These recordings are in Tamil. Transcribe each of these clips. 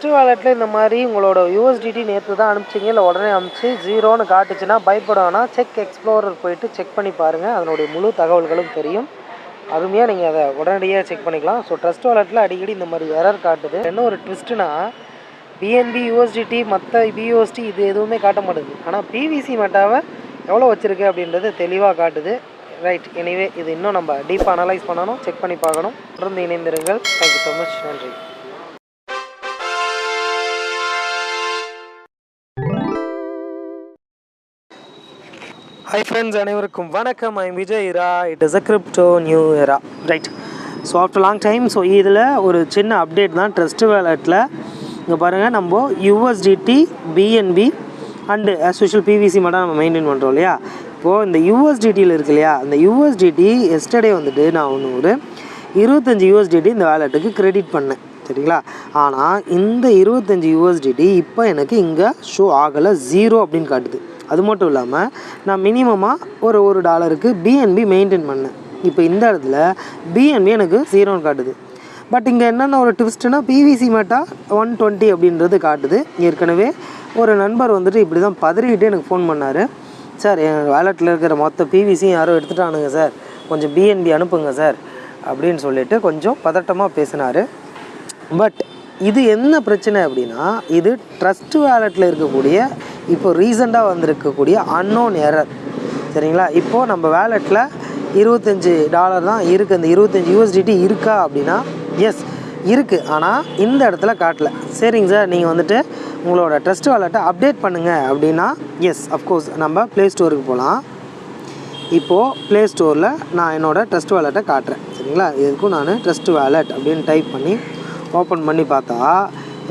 ட்ரஸ்ட்டு வாலெட்டில் இந்த மாதிரி உங்களோட யூஎஸ்டிடி நேற்று தான் அனுப்பிச்சிங்க. இல்லை உடனே அனுப்பிச்சு ஜீரோன்னு காட்டுச்சுன்னா பயப்பட வேணாம். செக் எக்ஸ்ப்ளோரர் போயிட்டு செக் பண்ணி பாருங்கள் அதனுடைய முழு தகவல்களும் தெரியும். அருமையாக நீங்கள் அதை உடனடியாக செக் பண்ணிக்கலாம். ஸோ ட்ரஸ்ட் வாலெட்டில் அடிக்கடி இந்த மாதிரி எரர் காட்டுது. என்ன ஒரு ட்விஸ்ட்டுனா பிஎன்பி யூஎஸ்டிடி மற்ற பியூஎஸ்டி இது எதுவுமே காட்ட மாட்டேங்குது ஆனால் பிவிசி மெட்டாவை எவ்வளோ வச்சுருக்கு அப்படின்றது தெளிவாக காட்டுது. ரைட் எனிவே இது இன்னும் நம்ம டீப் அனலைஸ் பண்ணணும் செக் பண்ணி பார்க்கணும். தொடர்ந்து இணைந்திருங்கள். தேங்க்யூ ஸோ மச் நன்றி. ஹை ஃப்ரெண்ட்ஸ் அனைவருக்கும் வணக்கம். I Vijay Ira it is a crypto new era right so after long time so இதில் ஒரு சின்ன அப்டேட் தான். ட்ரஸ்ட் வேலட்டில் இங்கே பாருங்கள் நம்ம USDT BNB and as usual BVC மட்டும் நம்ம மெயின்டைன் பண்ணுறோம் இல்லையா? இப்போது இந்த யூஎஸ்டிடியில் இருக்கு இல்லையா? அந்த யூஎஸ்டிடி எஸ்டர்டே வந்துட்டு நான் ஒன்று ஒரு இருபத்தஞ்சி யூஎஸ்டிடி இந்த வேலெட்டுக்கு கிரெடிட் பண்ணேன் சரிங்களா? ஆனால் இந்த இருபத்தஞ்சி யூஎஸ்டிடி இப்போ எனக்கு இங்கே ஷோ ஆகலை ஜீரோ அப்படின்னு காட்டுது. அது மட்டும் இல்லாமல் நான் மினிமமாக ஒரு ஒரு டாலருக்கு பிஎன்பி மெயின்டைன் பண்ணேன். இப்போ இந்த இடத்துல பிஎன்பி எனக்கு ஜீரோன்னு காட்டுது. பட் இங்கே என்னென்ன ஒரு ட்விஸ்ட்னா பிவிசி மேட்டா ஒன் டுவெண்ட்டி அப்படின்றது காட்டுது. ஏற்கனவே ஒரு நண்பர் வந்துட்டு இப்படி தான் பதறிக்கிட்டு எனக்கு ஃபோன் பண்ணார். சார் என் வேலெட்டில் இருக்கிற மொத்த பிவிசியும் யாரோ எடுத்துட்டானுங்க சார் கொஞ்சம் பிஎன்பி அனுப்புங்க சார் அப்படின்னு சொல்லிட்டு கொஞ்சம் பதட்டமாக பேசினார். பட் இது என்ன பிரச்சனை அப்படின்னா இது ட்ரஸ்ட் வேலெட்டில் இருக்கக்கூடிய இப்போ ரீசெண்டாக வந்திருக்கக்கூடிய அன்னோன் எரர் சரிங்களா? இப்போது நம்ம வேலெட்டில் இருபத்தஞ்சி டாலர் தான் இருக்குது இந்த இருபத்தஞ்சி யூஎஸ்டிடி இருக்கா அப்படின்னா எஸ் இருக்குது ஆனால் இந்த இடத்துல காட்டல. சரிங்க சார் நீங்கள் வந்துட்டு உங்களோட ட்ரஸ்ட் வேலெட்டை அப்டேட் பண்ணுங்கள் அப்படின்னா எஸ் அஃப்கோர்ஸ் நம்ம ப்ளே ஸ்டோருக்கு போகலாம் இப்போது ப்ளே ஸ்டோரில் நான் என்னோடய ட்ரஸ்ட் வேலெட்டை காட்டுறேன். சரிங்களா? இதுக்கும் நான் ட்ரஸ்ட் வேலெட் அப்படின்னு டைப் பண்ணி ஓப்பன் பண்ணி பார்த்தா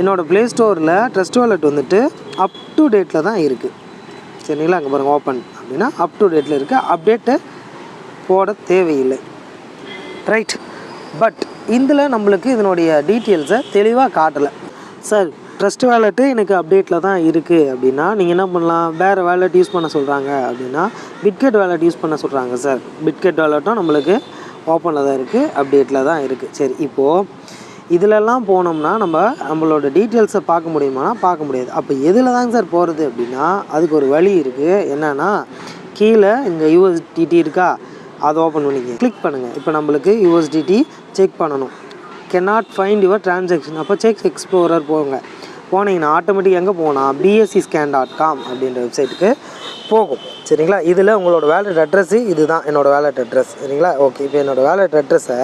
என்னோடய ப்ளே ஸ்டோரில் ட்ரஸ்ட் வாலெட் வந்துட்டு அப் டு டேட்டில் தான் இருக்குது சரிங்களா? அங்கே பாருங்கள் ஓப்பன் அப்படின்னா அப் டு டேட்டில் இருக்குது அப்டேட்டு போட தேவையில்லை. ரைட் பட் இதில் நம்மளுக்கு இதனுடைய டீட்டெயில்ஸை தெளிவாக காட்டலை. சார் ட்ரஸ்ட் வேலெட்டு எனக்கு அப்டேட்டில் தான் இருக்குது அப்படின்னா நீங்கள் என்ன பண்ணலாம்? வேறு வேலெட் யூஸ் பண்ண சொல்கிறாங்க அப்படின்னா பிட்கெட் வேலெட் யூஸ் பண்ண சொல்கிறாங்க சார் பிட்கெட் வேலெட்டும் நம்மளுக்கு ஓப்பனில் தான் இருக்குது அப்டேட்டில் தான் இருக்குது சரி இப்போது இதிலெல்லாம் போனோம்னா நம்ம நம்மளோட டீட்டெயில்ஸை பார்க்க முடியுமானா பார்க்க முடியாது. அப்போ எதில் தாங்க சார் போகிறது அப்படின்னா அதுக்கு ஒரு வழி இருக்குது என்னென்னா கீழே இங்கே யூஎஸ்டிடி இருக்கா அதை ஓப்பன் பண்ணிக்க கிளிக் பண்ணுங்கள் இப்போ நம்மளுக்கு யூஎஸ்டிடி செக் பண்ணணும். Cannot ஃபைண்ட் யுவர் டிரான்சாக்ஷன் அப்போ செக் எக்ஸ்ப்ளோரர் போங்க. போனீங்கன்னா ஆட்டோமேட்டிக் எங்கே போனால் பிஎஸ்சி ஸ்கேன் டாட் காம் அப்படின்ற வெப்சைட்டுக்கு போகும். சரிங்களா? இதில் உங்களோட வேலட் அட்ரஸ்ஸு இதுதான். என்னோடய வேலட் அட்ரஸ் சரிங்களா? ஓகே இப்போ என்னோடய வேலட் அட்ரஸை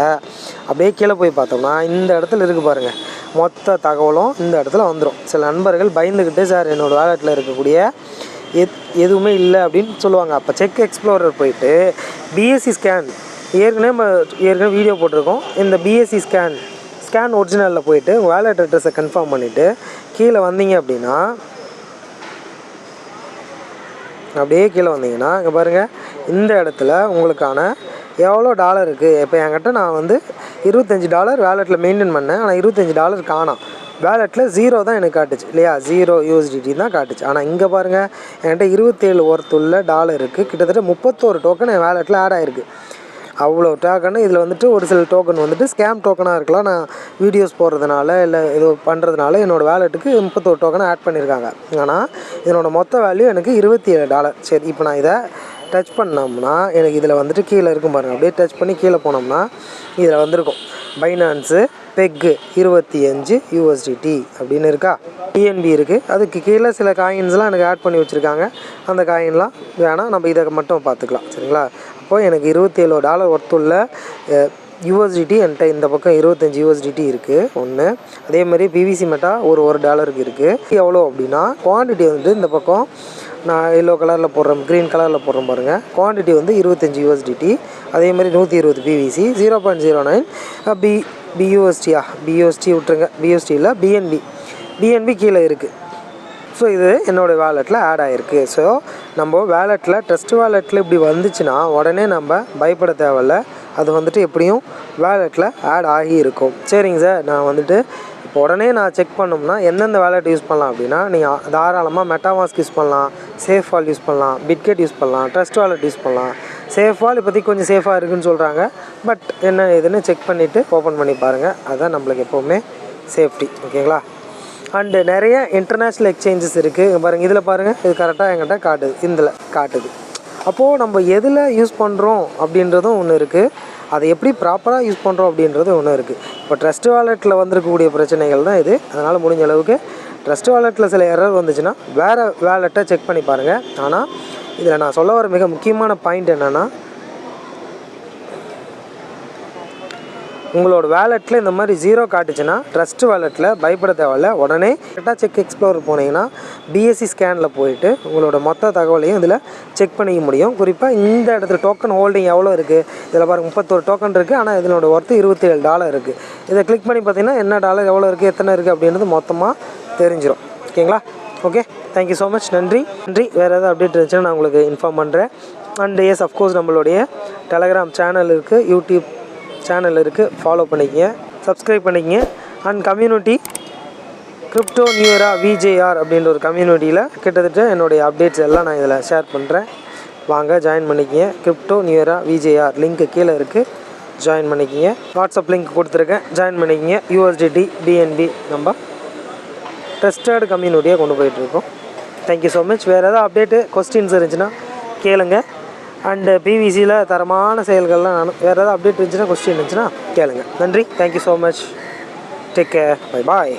அப்படியே கீழே போய் பார்த்தோம்னா இந்த இடத்துல இருக்குது பாருங்கள் மொத்த தகவலும் இந்த இடத்துல வந்துடும் சில நண்பர்கள் பயந்துக்கிட்டு சார் என்னோடய வேலெட்டில் இருக்கக்கூடிய எத் எதுவுமே இல்லை அப்படின்னு சொல்லுவாங்க. அப்போ செக் எக்ஸ்ப்ளோரர் போயிட்டு பிஎஸ்சி ஸ்கேன் ஏற்கனவே நம்ம ஏற்கனவே வீடியோ போட்டிருக்கோம். இந்த பிஎஸ்சி ஸ்கேன் ஸ்கேன் ஒரிஜினலில் போயிட்டு வேலட் அட்ரஸை கன்ஃபார்ம் பண்ணிவிட்டு கீழே வந்தீங்க அப்படின்னா அப்படியே கீழே வந்தீங்கன்னா இங்கே பாருங்கள் இந்த இடத்துல உங்களுக்கான எவ்வளோ டாலர் இருக்குது இப்போ என்கிட்ட நான் வந்து இருபத்தஞ்சி டாலர் வேலெட்டில் மெயின்டைன் பண்ணேன். ஆனால் இருபத்தஞ்சி டாலர் காணாம். வேலெட்டில் ஜீரோ தான் எனக்கு காட்டுச்சு. இல்லையா? ஜீரோ யூஎஸ்டிடி தான் காட்டுச்சு. ஆனால் இங்கே பாருங்கள் என்கிட்ட இருபத்தேழு ஒர்த்துள்ள டாலர் இருக்குது கிட்டத்தட்ட முப்பத்தோரு டோக்கன் என் வேலெட்டில் ஆட் ஆகிருக்கு அவ்வளோ டோக்கனு இதில் வந்துட்டு ஒரு சில டோக்கன் வந்துட்டு ஸ்கேம் டோக்கனாக இருக்கலாம். நான் வீடியோஸ் போடுறதுனால இல்லை இது பண்ணுறதுனால என்னோடய வேலெட்டுக்கு முப்பத்தோரு டோக்கனை ஆட் பண்ணியிருக்காங்க ஆனால் இதனோட மொத்த வேல்யூ எனக்கு இருபத்தி ஏழு டாலர் சரி இப்போ நான் இதை டச் பண்ணோம்னா எனக்கு இதில் வந்துட்டு கீழே இருக்கும் பாருங்கள் அப்படியே டச் பண்ணி கீழே போனோம்னா இதில் வந்திருக்கும். பைனான்ஸு பெக்கு இருபத்தி அஞ்சு யூஎஸ்டிடி அப்படின்னு இருக்கா? டிஎன்பி இருக்குது அதுக்கு கீழே சில காயின்ஸ்லாம் எனக்கு ஆட் பண்ணி வச்சுருக்காங்க. அந்த காயின்லாம் வேணால் நம்ம இதை மட்டும் பார்த்துக்கலாம். சரிங்களா? அப்போது எனக்கு இருபத்தேழு டாலர் ஒர்த்துள்ள யூஎஸ்டிடி என்கிட்ட இந்த பக்கம் இருபத்தஞ்சி யூஎஸ்டிடி இருக்குது ஒன்று அதே மாதிரி பிவிசி மெட்டா ஒரு ஒரு டாலருக்கு இருக்குது எவ்வளோ அப்படின்னா குவான்டிட்டி வந்து இந்த பக்கம் நான் எல்லோ கலரில் போடுறேன் க்ரீன் கலரில் போடுறோம் பாருங்கள் குவான்டிட்டி வந்து இருபத்தஞ்சி யூஎஸ்டிடி அதே மாதிரி நூற்றி இருபது BVC zero point zero nine B பியூஎஸ்டியா BUSD விட்டுருங்க. பியூஎஸ்டியில் பிஎன்பி பிஎன்பி கீழே இருக்குது ஸோ இது என்னோடய வேலெட்டில் ஆட் ஆகிருக்கு ஸோ நம்ம வேலெட்டில் ட்ரஸ்ட் வேலெட்டில் இப்படி வந்துச்சுன்னா உடனே நம்ம பயப்பட தேவையில்ல. அது வந்துட்டு எப்படியும் வேலெட்டில் ஆட் ஆகி இருக்கும். சரிங்க சார் நான் வந்துட்டு இப்போ உடனே நான் செக் பண்ணோம்னா எந்தெந்த வேலெட் யூஸ் பண்ணலாம் அப்படின்னா நீங்கள் தாராளமாக மெட்டாமாஸ்க் யூஸ் பண்ணலாம் சேஃப் வால் யூஸ் பண்ணலாம் பிட்கெட் யூஸ் பண்ணலாம் ட்ரஸ்ட் வாலெட் யூஸ் பண்ணலாம். சேஃப் வால் இப்போதைக்கு கொஞ்சம் சேஃபாக இருக்குன்னு சொல்கிறாங்க பட் என்ன இதுன்னு செக் பண்ணிவிட்டு ஓப்பன் பண்ணி பாருங்கள் அதுதான் நம்மளுக்கு எப்போவுமே சேஃப்டி ஓகேங்களா? அண்டு நிறைய இன்டர்நேஷ்னல் எக்ஸ்சேஞ்சஸ் இருக்குது பாருங்கள் இதில் பாருங்கள் இது கரெக்டாக என்கிட்ட காட்டுது. இதில் காட்டுது. அப்போது நம்ம எதில் யூஸ் பண்ணுறோம் அப்படின்றதும் ஒன்று இருக்குது அதை எப்படி ப்ராப்பராக யூஸ் பண்ணுறோம் அப்படின்றது ஒன்று இருக்குது இப்போ ட்ரஸ்ட் வாலெட்டில் வந்திருக்கக்கூடிய பிரச்சனைகள் தான் இது. அதனால் முடிஞ்ச அளவுக்கு ட்ரஸ்ட் வாலெட்டில் சில எரர் வந்துச்சுன்னா வேறு வேலெட்டை செக் பண்ணி பாருங்கள் ஆனால் இதில் நான் சொல்ல வர மிக முக்கியமான பாயிண்ட் என்னென்னா உங்களோட வேலெட்டில் இந்த மாதிரி ஜீரோ காட்டுச்சுன்னா ட்ரஸ்ட் வேலெட்டில் பயப்பட தேவையில்ல. உடனே கரெக்டாக செக் எக்ஸ்ப்ளோர் போனீங்கன்னா பிஎஸ்சி ஸ்கேனில் போயிட்டு உங்களோட மொத்த தகவலையும் இதில் செக் பண்ணிக்க முடியும். குறிப்பாக இந்த இடத்துல டோக்கன் ஹோல்டிங் எவ்வளோ இருக்குது இதில் பாருங்கள் முப்பத்தொரு டோக்கன் இருக்குது ஆனால் இதனோட ஒர்த்து இருபத்தேழு டாலர் இருக்குது இதை கிளிக் பண்ணி பார்த்தீங்கன்னா என்ன டாலர் எவ்வளோ இருக்குது எத்தனை இருக்குது அப்படின்றது மொத்தமாக தெரிஞ்சிடும் ஓகேங்களா? ஓகே. தேங்க்யூ ஸோ மச் நன்றி. நன்றி. வேறு ஏதாவது அப்டேட் இருந்துச்சுன்னா நான் உங்களுக்கு இன்ஃபார்ம் பண்ணுறேன் அண்ட் எஸ் அஃப்கோர்ஸ் நம்மளுடைய டெலகிராம் சேனல் இருக்குது யூடியூப் சேனல் இருக்குது ஃபாலோ பண்ணிக்கங்க. சப்ஸ்கிரைப் பண்ணிக்கங்க. அண்ட் கம்யூனிட்டி கிரிப்டோ நியூரா விஜேஆர் அப்படின்ற ஒரு கம்யூனிட்டியில் கிட்டத்தட்ட என்னுடைய அப்டேட்ஸ் எல்லாம் நான் இதில் ஷேர் பண்ணுறேன் வாங்க ஜாயின் பண்ணிக்கிங்க. கிரிப்டோ நியூரா விஜேஆர் லிங்க்கு கீழே இருக்குது ஜாயின் பண்ணிக்கிங்க. வாட்ஸ்அப் லிங்க் கொடுத்துருக்கேன். ஜாயின் பண்ணிக்கிங்க. யூஎஸ்டிடி டிஎன்பி நம்ம ட்ரஸ்டட் கம்யூனிட்டியாக கொண்டு போயிட்டுருக்கோம் தேங்க்யூ ஸோ மச் வேறு ஏதாவது அப்டேட்டு கொஸ்டின்ஸ் இருந்துச்சுன்னா கேளுங்கள் அண்டு பிவிசியில் uh, தரமான செயல்கள்லாம் நான் வேறு ஏதாவது அப்டேட் இருந்துச்சுன்னா கொஸ்டின் இருந்துச்சுன்னா கேளுங்க. நன்றி. Thank you so much take care bye bye